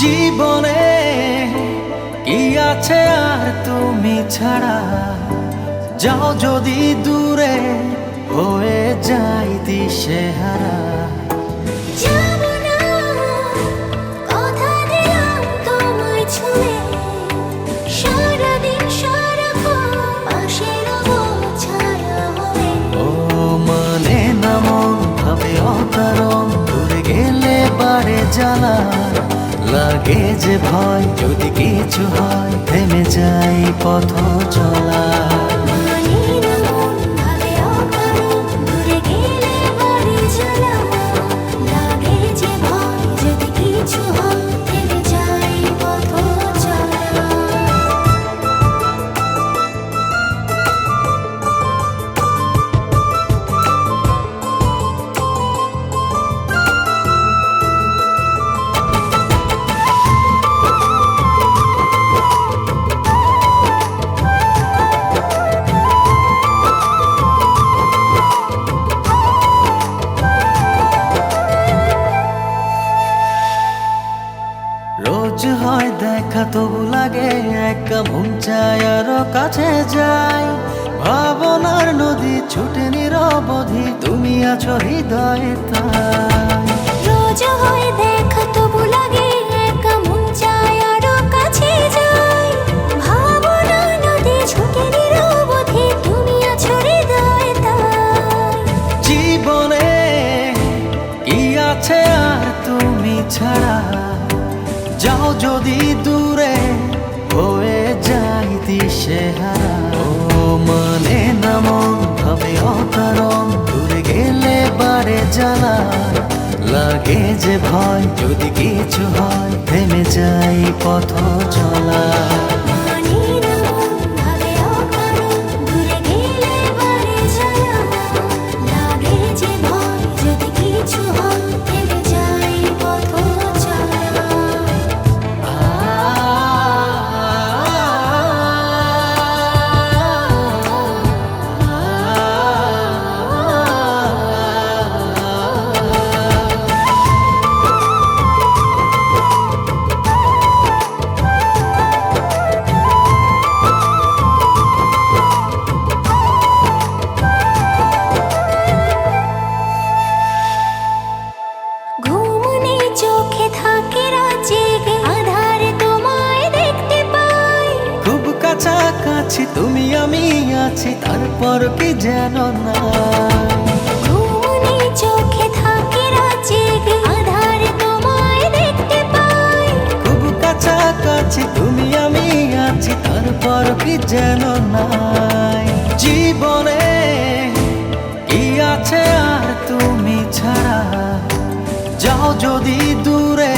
জীবনে কি আছে আর তুমি ছাড়া? যাও যদি দূরে হয়ে যাই দিশে হারা যাব না কথা দিলাম তোমায় ছুঁয়ে। সারাদিন সারাক্ষণ পাশে রব ছায়া ও না ভাবে অকারণ দূরে গেলে বারে জ্বালা। লাগে যে ভয় যদি কিছু হয় থেমে যাই পথ চলা। দেখা তবু লাগে একা মন চায় আরও কাছে যাই। ভাবনার নদী ছুটে নিরবধি তুমি আছো হৃদয়ে তাই রোজ হয় দেখা তবু লাগে একা মন চায় আরও কাছে যাই। ভাবনা নদী ছুটে নিরবধি তুমি আছো হৃদয়ে তাই জীবনে কি আছে আর তুমি ছাড়া? যাও যদি দূরে হয়ে যাই সে হারা ও মানে নাম হবে অকারণ, দূরে গেলে বারে জ্বালা। লাগে যে ভয়, যদি কিছু হয়, থেমে যাই পথ চলা। কাছাকাছি তুমি আমি আছি তারপর কি যেন না? তুমি আমি আছি তারপর কি যেন নাই জীবনে কি আছে আর তুমি ছাড়া? যাও যদি দূরে